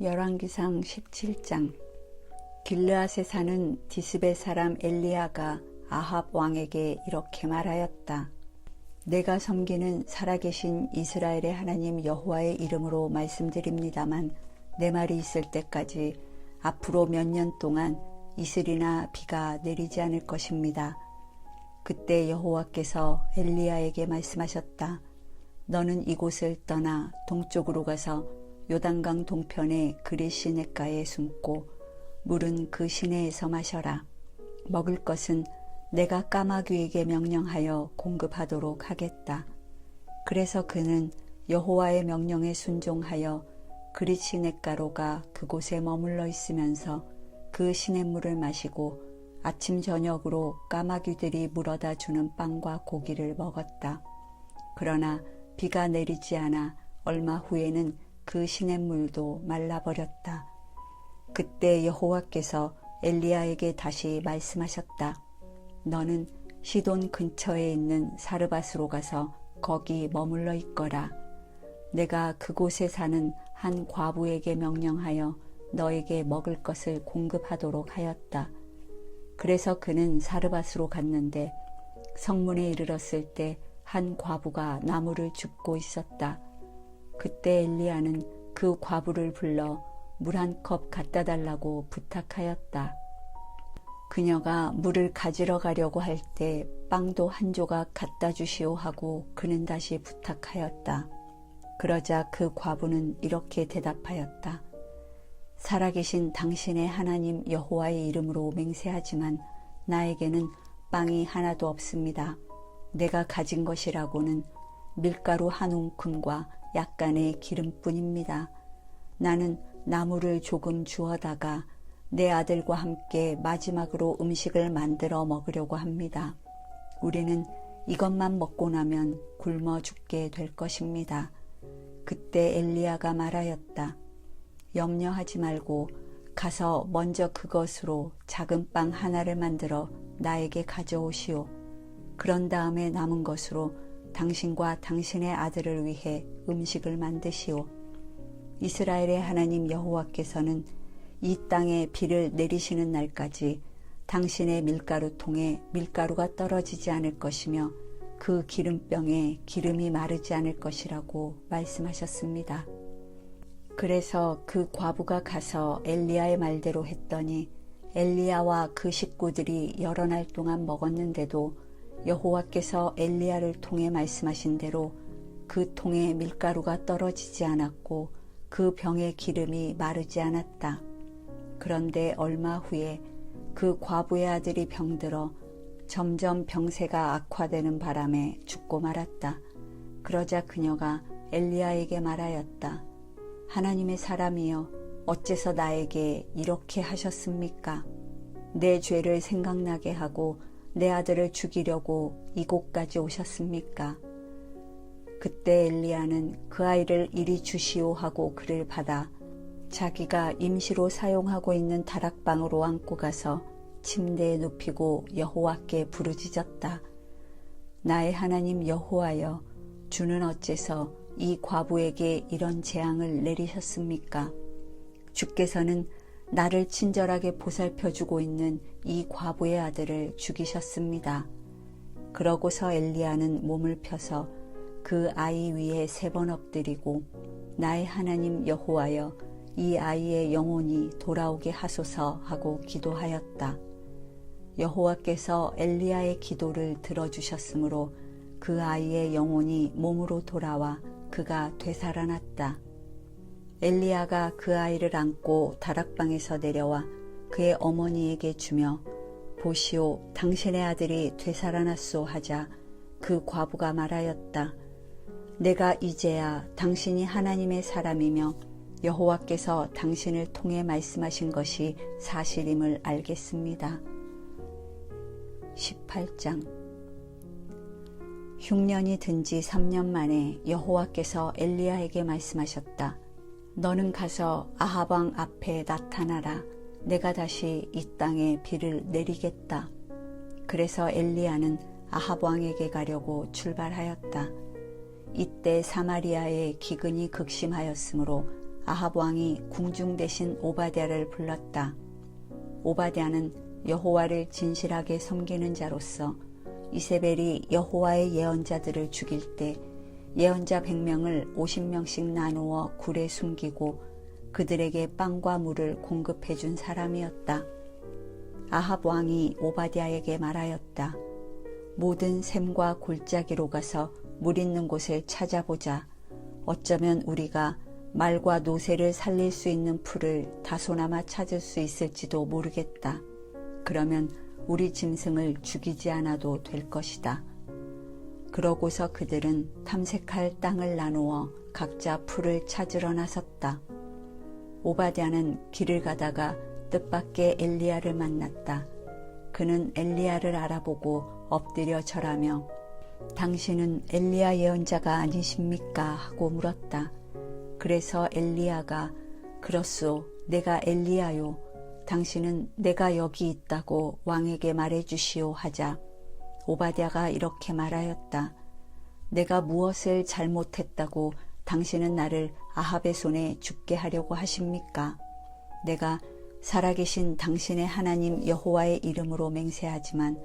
열왕기상 17장 길르앗에 사는 디스베 사람 엘리야가 아합 왕에게 이렇게 말하였다. 내가 섬기는 살아계신 이스라엘의 하나님 여호와의 이름으로 말씀드립니다만 내 말이 있을 때까지 앞으로 몇 년 동안 이슬이나 비가 내리지 않을 것입니다. 그때 여호와께서 엘리야에게 말씀하셨다. 너는 이곳을 떠나 동쪽으로 가서 요단강 동편의 그리 시냇가에 숨고 물은 그 시내에서 마셔라. 먹을 것은 내가 까마귀에게 명령하여 공급하도록 하겠다. 그래서 그는 여호와의 명령에 순종하여 그리 시냇가로가 그곳에 머물러 있으면서 그 시냇물을 마시고 아침 저녁으로 까마귀들이 물어다 주는 빵과 고기를 먹었다. 그러나 비가 내리지 않아 얼마 후에는 그 시냇물도 말라버렸다. 그때 여호와께서 엘리야에게 다시 말씀하셨다. 너는 시돈 근처에 있는 사르밧으로 가서 거기 머물러 있거라. 내가 그곳에 사는 한 과부에게 명령하여 너에게 먹을 것을 공급하도록 하였다. 그래서 그는 사르밧으로 갔는데 성문에 이르렀을 때 한 과부가 나무를 줍고 있었다. 그때 엘리야는 그 과부를 불러 물 한 컵 갖다 달라고 부탁하였다. 그녀가 물을 가지러 가려고 할 때 빵도 한 조각 갖다 주시오 하고 그는 다시 부탁하였다. 그러자 그 과부는 이렇게 대답하였다. 살아계신 당신의 하나님 여호와의 이름으로 맹세하지만 나에게는 빵이 하나도 없습니다. 내가 가진 것이라고는 밀가루 한 움큼과 약간의 기름뿐입니다. 나는 나무를 조금 주어다가 내 아들과 함께 마지막으로 음식을 만들어 먹으려고 합니다. 우리는 이것만 먹고 나면 굶어 죽게 될 것입니다. 그때 엘리야가 말하였다. 염려하지 말고 가서 먼저 그것으로 작은 빵 하나를 만들어 나에게 가져오시오. 그런 다음에 남은 것으로 당신과 당신의 아들을 위해 음식을 만드시오. 이스라엘의 하나님 여호와께서는 이 땅에 비를 내리시는 날까지 당신의 밀가루 통에 밀가루가 떨어지지 않을 것이며 그 기름병에 기름이 마르지 않을 것이라고 말씀하셨습니다. 그래서 그 과부가 가서 엘리야의 말대로 했더니 엘리야와 그 식구들이 여러 날 동안 먹었는데도 여호와께서 엘리야를 통해 말씀하신 대로 그 통에 밀가루가 떨어지지 않았고 그 병의 기름이 마르지 않았다. 그런데 얼마 후에 그 과부의 아들이 병들어 점점 병세가 악화되는 바람에 죽고 말았다. 그러자 그녀가 엘리야에게 말하였다. 하나님의 사람이여 어째서 나에게 이렇게 하셨습니까? 내 죄를 생각나게 하고 내 아들을 죽이려고 이곳까지 오셨습니까? 그때 엘리야는 그 아이를 이리 주시오 하고 그를 받아 자기가 임시로 사용하고 있는 다락방으로 안고 가서 침대에 눕히고 여호와께 부르짖었다. 나의 하나님 여호와여, 주는 어째서 이 과부에게 이런 재앙을 내리셨습니까? 주께서는 나를 친절하게 보살펴 주고 있는 이 과부의 아들을 죽이셨습니다. 그러고서 엘리야는 몸을 펴서 그 아이 위에 세 번 엎드리고 나의 하나님 여호와여 이 아이의 영혼이 돌아오게 하소서 하고 기도하였다. 여호와께서 엘리야의 기도를 들어주셨으므로 그 아이의 영혼이 몸으로 돌아와 그가 되살아났다. 엘리야가 그 아이를 안고 다락방에서 내려와 그의 어머니에게 주며 보시오 당신의 아들이 되살아났소 하자 그 과부가 말하였다. 내가 이제야 당신이 하나님의 사람이며 여호와께서 당신을 통해 말씀하신 것이 사실임을 알겠습니다. 18장 흉년이 든 지 3년 만에 여호와께서 엘리야에게 말씀하셨다. 너는 가서 아하방 앞에 나타나라. 내가 다시 이 땅에 비를 내리겠다. 그래서 엘리야는 아합 왕에게 가려고 출발하였다. 이때 사마리아의 기근이 극심하였으므로 아합 왕이 궁중 대신 오바댜를 불렀다. 오바댜는 여호와를 진실하게 섬기는 자로서 이세벨이 여호와의 예언자들을 죽일 때 예언자 100명을 50명씩 나누어 굴에 숨기고 그들에게 빵과 물을 공급해 준 사람이었다. 아합 왕이 오바댜에게 말하였다. 모든 샘과 골짜기로 가서 물 있는 곳을 찾아보자. 어쩌면 우리가 말과 노새를 살릴 수 있는 풀을 다소나마 찾을 수 있을지도 모르겠다. 그러면 우리 짐승을 죽이지 않아도 될 것이다. 그러고서 그들은 탐색할 땅을 나누어 각자 풀을 찾으러 나섰다. 오바댜는 길을 가다가 뜻밖의 엘리야를 만났다. 그는 엘리야를 알아보고 엎드려 절하며 당신은 엘리야 예언자가 아니십니까? 하고 물었다. 그래서 엘리야가 그렇소 내가 엘리야요 당신은 내가 여기 있다고 왕에게 말해 주시오 하자 오바댜가 이렇게 말하였다. 내가 무엇을 잘못했다고 당신은 나를 아합의 손에 죽게 하려고 하십니까? 내가 살아계신 당신의 하나님 여호와의 이름으로 맹세하지만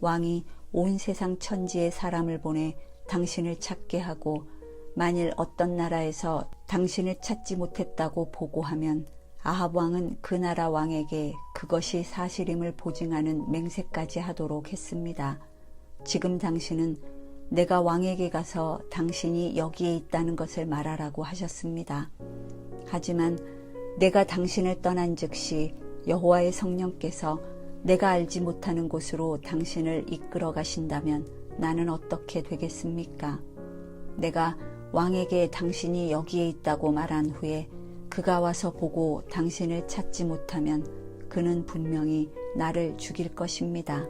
왕이 온 세상 천지의 사람을 보내 당신을 찾게 하고 만일 어떤 나라에서 당신을 찾지 못했다고 보고하면 아합 왕은 그 나라 왕에게 그것이 사실임을 보증하는 맹세까지 하도록 했습니다. 지금 당신은 내가 왕에게 가서 당신이 여기에 있다는 것을 말하라고 하셨습니다. 하지만 내가 당신을 떠난 즉시 여호와의 성령께서 내가 알지 못하는 곳으로 당신을 이끌어 가신다면 나는 어떻게 되겠습니까? 내가 왕에게 당신이 여기에 있다고 말한 후에 그가 와서 보고 당신을 찾지 못하면 그는 분명히 나를 죽일 것입니다.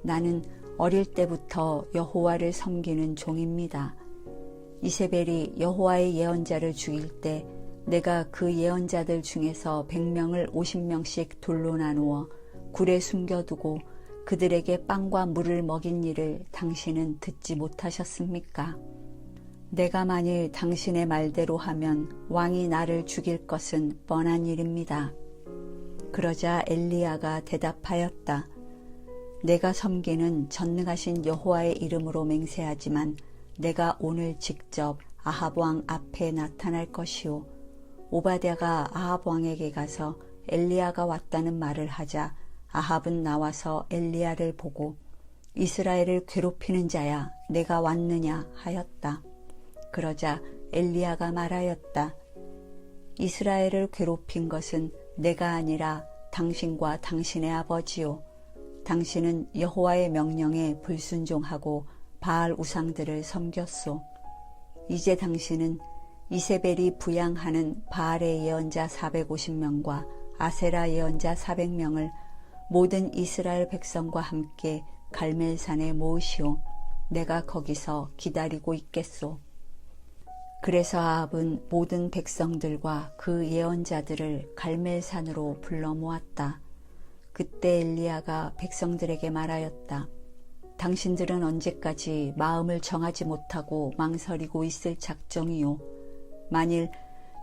나는 어릴 때부터 여호와를 섬기는 종입니다. 이세벨이 여호와의 예언자를 죽일 때 내가 그 예언자들 중에서 100명을 50명씩 돌로 나누어 굴에 숨겨두고 그들에게 빵과 물을 먹인 일을 당신은 듣지 못하셨습니까? 내가 만일 당신의 말대로 하면 왕이 나를 죽일 것은 뻔한 일입니다. 그러자 엘리야가 대답하였다. 내가 섬기는 전능하신 여호와의 이름으로 맹세하지만 내가 오늘 직접 아합 왕 앞에 나타날 것이요 오바댜가 아합 왕에게 가서 엘리야가 왔다는 말을 하자 아합은 나와서 엘리야를 보고 이스라엘을 괴롭히는 자야 내가 왔느냐 하였다. 그러자 엘리야가 말하였다. 이스라엘을 괴롭힌 것은 내가 아니라 당신과 당신의 아버지요. 당신은 여호와의 명령에 불순종하고 바알 우상들을 섬겼소. 이제 당신은 이세벨이 부양하는 바알의 예언자 450명과 아세라 예언자 400명을 모든 이스라엘 백성과 함께 갈멜산에 모으시오. 내가 거기서 기다리고 있겠소. 그래서 아합은 모든 백성들과 그 예언자들을 갈멜산으로 불러 모았다. 그때 엘리야가 백성들에게 말하였다. 당신들은 언제까지 마음을 정하지 못하고 망설이고 있을 작정이요. 만일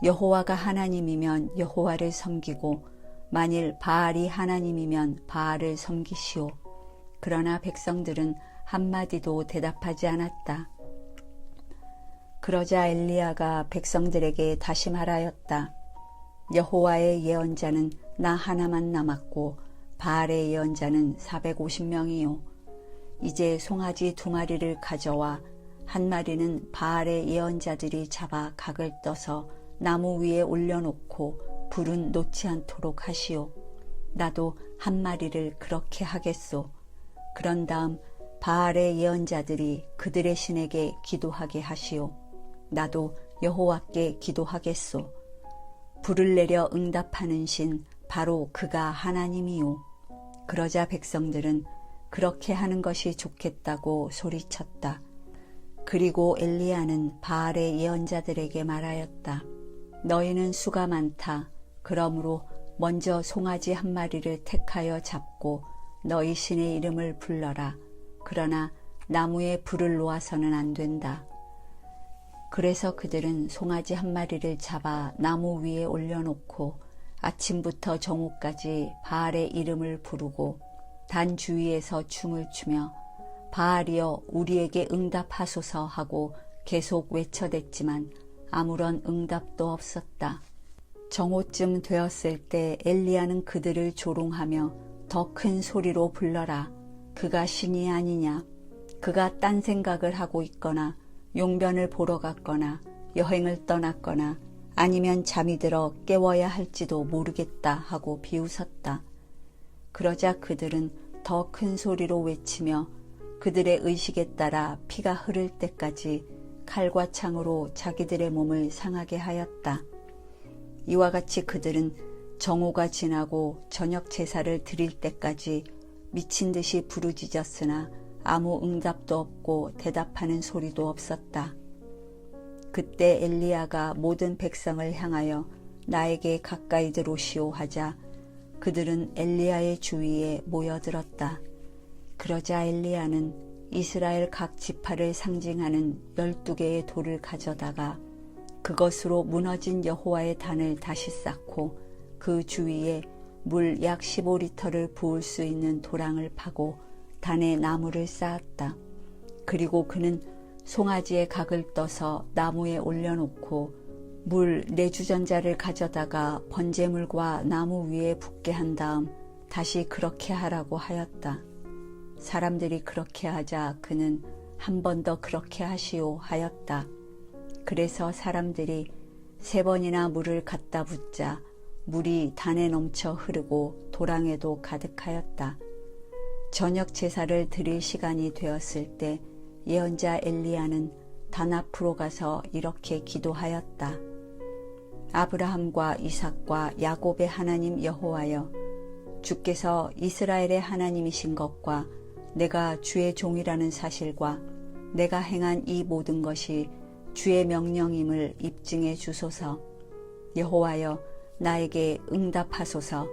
여호와가 하나님이면 여호와를 섬기고 만일 바알이 하나님이면 바알을 섬기시오. 그러나 백성들은 한마디도 대답하지 않았다. 그러자 엘리야가 백성들에게 다시 말하였다. 여호와의 예언자는 나 하나만 남았고 바알의 예언자는 450명이요. 이제 송아지 두 마리를 가져와 한 마리는 바알의 예언자들이 잡아 각을 떠서 나무 위에 올려놓고 불은 놓지 않도록 하시오. 나도 한 마리를 그렇게 하겠소. 그런 다음 바알의 예언자들이 그들의 신에게 기도하게 하시오. 나도 여호와께 기도하겠소. 불을 내려 응답하는 신 바로 그가 하나님이요. 그러자 백성들은 그렇게 하는 것이 좋겠다고 소리쳤다. 그리고 엘리야는 바알의 예언자들에게 말하였다. 너희는 수가 많다. 그러므로 먼저 송아지 한 마리를 택하여 잡고 너희 신의 이름을 불러라. 그러나 나무에 불을 놓아서는 안 된다. 그래서 그들은 송아지 한 마리를 잡아 나무 위에 올려놓고 아침부터 정오까지 바알의 이름을 부르고 단 주위에서 춤을 추며 바알이여 우리에게 응답하소서 하고 계속 외쳐댔지만 아무런 응답도 없었다. 정오쯤 되었을 때 엘리야는 그들을 조롱하며 더 큰 소리로 불러라. 그가 신이 아니냐. 그가 딴 생각을 하고 있거나 용변을 보러 갔거나 여행을 떠났거나 아니면 잠이 들어 깨워야 할지도 모르겠다 하고 비웃었다. 그러자 그들은 더 큰 소리로 외치며 그들의 의식에 따라 피가 흐를 때까지 칼과 창으로 자기들의 몸을 상하게 하였다. 이와 같이 그들은 정오가 지나고 저녁 제사를 드릴 때까지 미친 듯이 부르짖었으나 아무 응답도 없고 대답하는 소리도 없었다. 그때 엘리야가 모든 백성을 향하여 나에게 가까이 들어오시오 하자 그들은 엘리야의 주위에 모여들었다. 그러자 엘리야는 이스라엘 각 지파를 상징하는 열두 개의 돌을 가져다가 그것으로 무너진 여호와의 단을 다시 쌓고 그 주위에 물 약 15리터를 부을 수 있는 도랑을 파고 단에 나무를 쌓았다. 그리고 그는 송아지의 각을 떠서 나무에 올려놓고 물 내주전자를 가져다가 번제물과 나무 위에 붓게 한 다음 다시 그렇게 하라고 하였다. 사람들이 그렇게 하자 그는 한 번 더 그렇게 하시오 하였다. 그래서 사람들이 세 번이나 물을 갖다 붓자 물이 단에 넘쳐 흐르고 도랑에도 가득하였다. 저녁 제사를 드릴 시간이 되었을 때 예언자 엘리야는 단 앞으로 가서 이렇게 기도하였다. 아브라함과 이삭과 야곱의 하나님 여호와여 주께서 이스라엘의 하나님이신 것과 내가 주의 종이라는 사실과 내가 행한 이 모든 것이 주의 명령임을 입증해 주소서. 여호와여 나에게 응답하소서.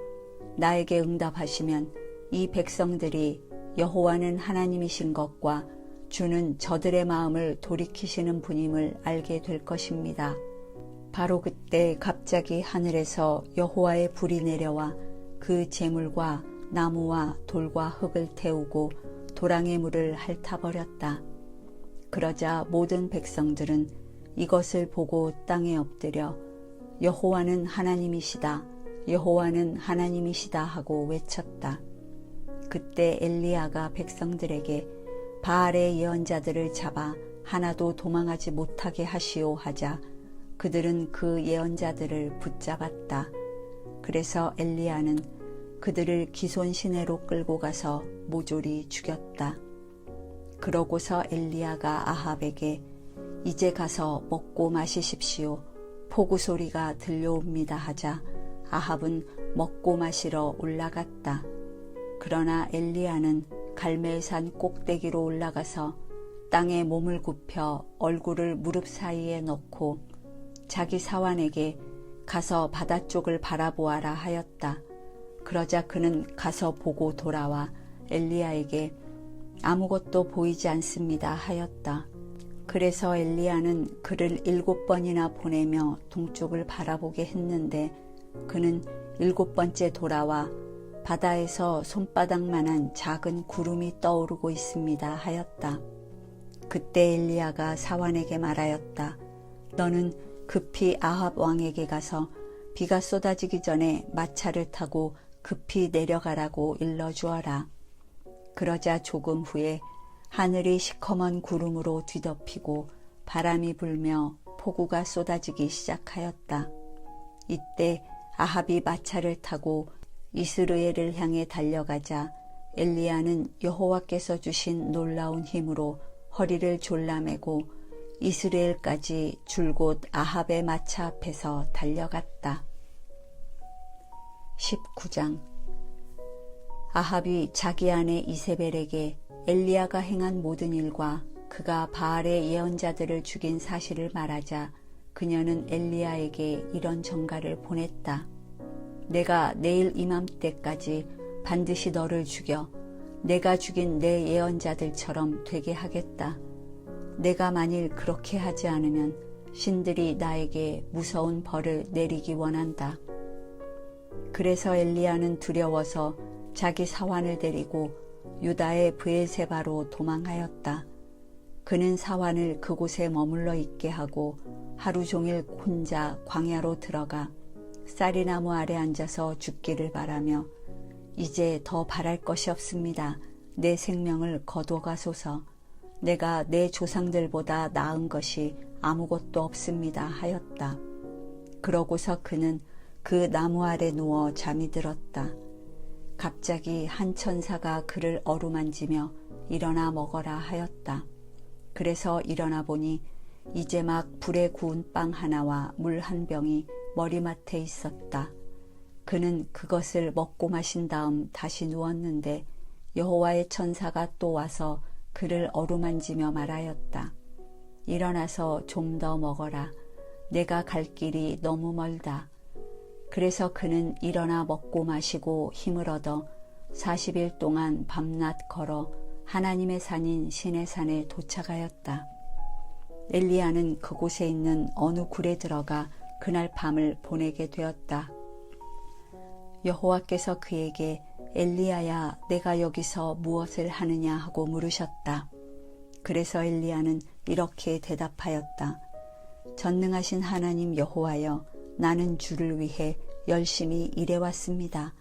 나에게 응답하시면 이 백성들이 여호와는 하나님이신 것과 주는 저들의 마음을 돌이키시는 분임을 알게 될 것입니다. 바로 그때 갑자기 하늘에서 여호와의 불이 내려와 그 재물과 나무와 돌과 흙을 태우고 도랑의 물을 핥아버렸다. 그러자 모든 백성들은 이것을 보고 땅에 엎드려 여호와는 하나님이시다. 여호와는 하나님이시다 하고 외쳤다. 그때 엘리야가 백성들에게 바알의 예언자들을 잡아 하나도 도망하지 못하게 하시오 하자 그들은 그 예언자들을 붙잡았다. 그래서 엘리야는 그들을 기손 시내로 끌고 가서 모조리 죽였다. 그러고서 엘리야가 아합에게 이제 가서 먹고 마시십시오. 포구 소리가 들려옵니다 하자 아합은 먹고 마시러 올라갔다. 그러나 엘리야는 갈멜산 꼭대기로 올라가서 땅에 몸을 굽혀 얼굴을 무릎 사이에 넣고 자기 사환에게 가서 바다 쪽을 바라보아라 하였다. 그러자 그는 가서 보고 돌아와 엘리야에게 아무것도 보이지 않습니다 하였다. 그래서 엘리야는 그를 일곱 번이나 보내며 동쪽을 바라보게 했는데 그는 일곱 번째 돌아와 바다에서 손바닥만한 작은 구름이 떠오르고 있습니다 하였다. 그때 엘리야가 사환에게 말하였다. 너는 급히 아합 왕에게 가서 비가 쏟아지기 전에 마차를 타고 급히 내려가라고 일러 주어라. 그러자 조금 후에 하늘이 시커먼 구름으로 뒤덮이고 바람이 불며 폭우가 쏟아지기 시작하였다. 이때 아합이 마차를 타고 이스르엘을 향해 달려가자 엘리야는 여호와께서 주신 놀라운 힘으로 허리를 졸라매고 이스라엘까지 줄곧 아합의 마차 앞에서 달려갔다. 19장 아합이 자기 아내 이세벨에게 엘리야가 행한 모든 일과 그가 바알의 예언자들을 죽인 사실을 말하자 그녀는 엘리야에게 이런 전가를 보냈다. 내가 내일 이맘때까지 반드시 너를 죽여 내가 죽인 내 예언자들처럼 되게 하겠다. 내가 만일 그렇게 하지 않으면 신들이 나에게 무서운 벌을 내리기 원한다. 그래서 엘리야는 두려워서 자기 사환을 데리고 유다의 브엘세바로 도망하였다. 그는 사환을 그곳에 머물러 있게 하고 하루 종일 혼자 광야로 들어가 쌀이나무 아래 앉아서 죽기를 바라며 이제 더 바랄 것이 없습니다. 내 생명을 거둬가소서. 내가 내 조상들보다 나은 것이 아무것도 없습니다. 하였다. 그러고서 그는 그 나무 아래 누워 잠이 들었다. 갑자기 한 천사가 그를 어루만지며 일어나 먹어라 하였다. 그래서 일어나 보니 이제 막 불에 구운 빵 하나와 물 한 병이 머리맡에 있었다. 그는 그것을 먹고 마신 다음 다시 누웠는데 여호와의 천사가 또 와서 그를 어루만지며 말하였다. 일어나서 좀 더 먹어라. 내가 갈 길이 너무 멀다. 그래서 그는 일어나 먹고 마시고 힘을 얻어 40일 동안 밤낮 걸어 하나님의 산인 신의 산에 도착하였다. 엘리야는 그곳에 있는 어느 굴에 들어가 그날 밤을 보내게 되었다. 여호와께서 그에게 엘리야야 내가 여기서 무엇을 하느냐 하고 물으셨다. 그래서 엘리야는 이렇게 대답하였다. 전능하신 하나님 여호와여 나는 주를 위해 열심히 일해왔습니다.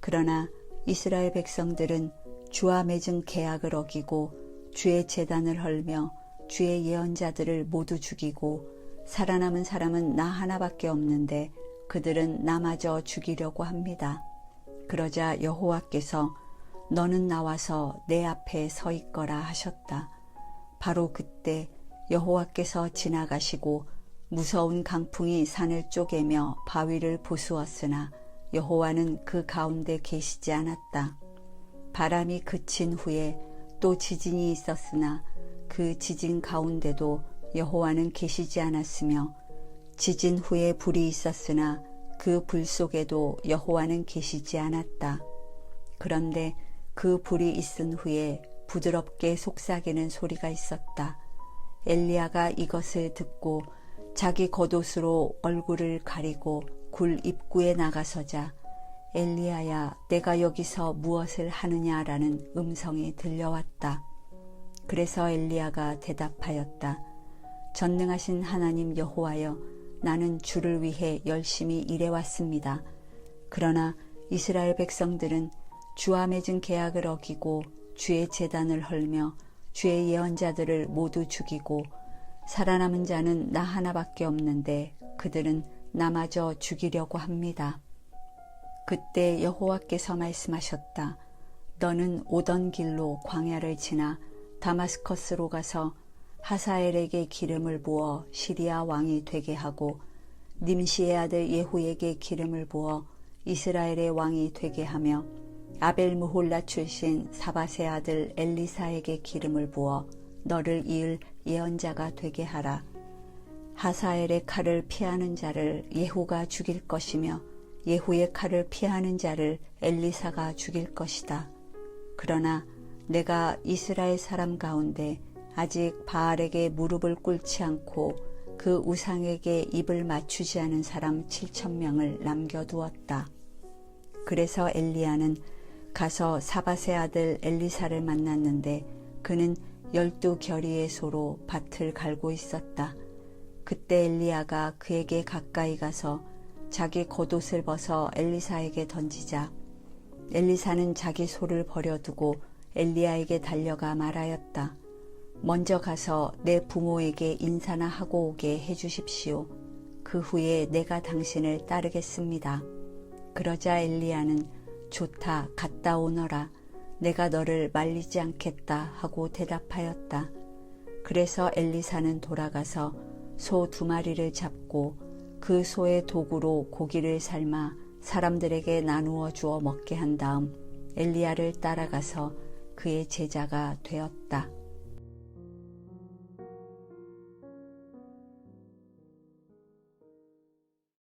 그러나 이스라엘 백성들은 주와 맺은 계약을 어기고 주의 재단을 헐며 주의 예언자들을 모두 죽이고 살아남은 사람은 나 하나밖에 없는데 그들은 나마저 죽이려고 합니다. 그러자 여호와께서 너는 나와서 내 앞에 서 있거라 하셨다. 바로 그때 여호와께서 지나가시고 무서운 강풍이 산을 쪼개며 바위를 부수었으나 여호와는 그 가운데 계시지 않았다. 바람이 그친 후에 또 지진이 있었으나 그 지진 가운데도 여호와는 계시지 않았으며 지진 후에 불이 있었으나 그 불 속에도 여호와는 계시지 않았다. 그런데 그 불이 있은 후에 부드럽게 속삭이는 소리가 있었다. 엘리야가 이것을 듣고 자기 겉옷으로 얼굴을 가리고 굴 입구에 나가서자 엘리야야 내가 여기서 무엇을 하느냐라는 음성이 들려왔다. 그래서 엘리야가 대답하였다. 전능하신 하나님 여호와여 나는 주를 위해 열심히 일해왔습니다. 그러나 이스라엘 백성들은 주와 맺은 계약을 어기고 주의 재단을 헐며 주의 예언자들을 모두 죽이고 살아남은 자는 나 하나밖에 없는데 그들은 나마저 죽이려고 합니다. 그때 여호와께서 말씀하셨다. 너는 오던 길로 광야를 지나 다마스커스로 가서 하사엘에게 기름을 부어 시리아 왕이 되게 하고 님시의 아들 예후에게 기름을 부어 이스라엘의 왕이 되게 하며 아벨 무홀라 출신 사바세 아들 엘리사에게 기름을 부어 너를 이을 예언자가 되게 하라. 하사엘의 칼을 피하는 자를 예후가 죽일 것이며 예후의 칼을 피하는 자를 엘리사가 죽일 것이다. 그러나 내가 이스라엘 사람 가운데 아직 바알에게 무릎을 꿇지 않고 그 우상에게 입을 맞추지 않은 사람 7천 명을 남겨두었다. 그래서 엘리야는 가서 사바세 아들 엘리사를 만났는데 그는 열두 결의의 소로 밭을 갈고 있었다. 그때 엘리야가 그에게 가까이 가서 자기 겉옷을 벗어 엘리사에게 던지자 엘리사는 자기 소를 버려두고 엘리야에게 달려가 말하였다. 먼저 가서 내 부모에게 인사나 하고 오게 해주십시오. 그 후에 내가 당신을 따르겠습니다. 그러자 엘리야는 좋다, 갔다 오너라. 내가 너를 말리지 않겠다 하고 대답하였다. 그래서 엘리사는 돌아가서 소 두 마리를 잡고 그 소의 도구로 고기를 삶아 사람들에게 나누어 주어 먹게 한 다음 엘리야를 따라가서 그의 제자가 되었다.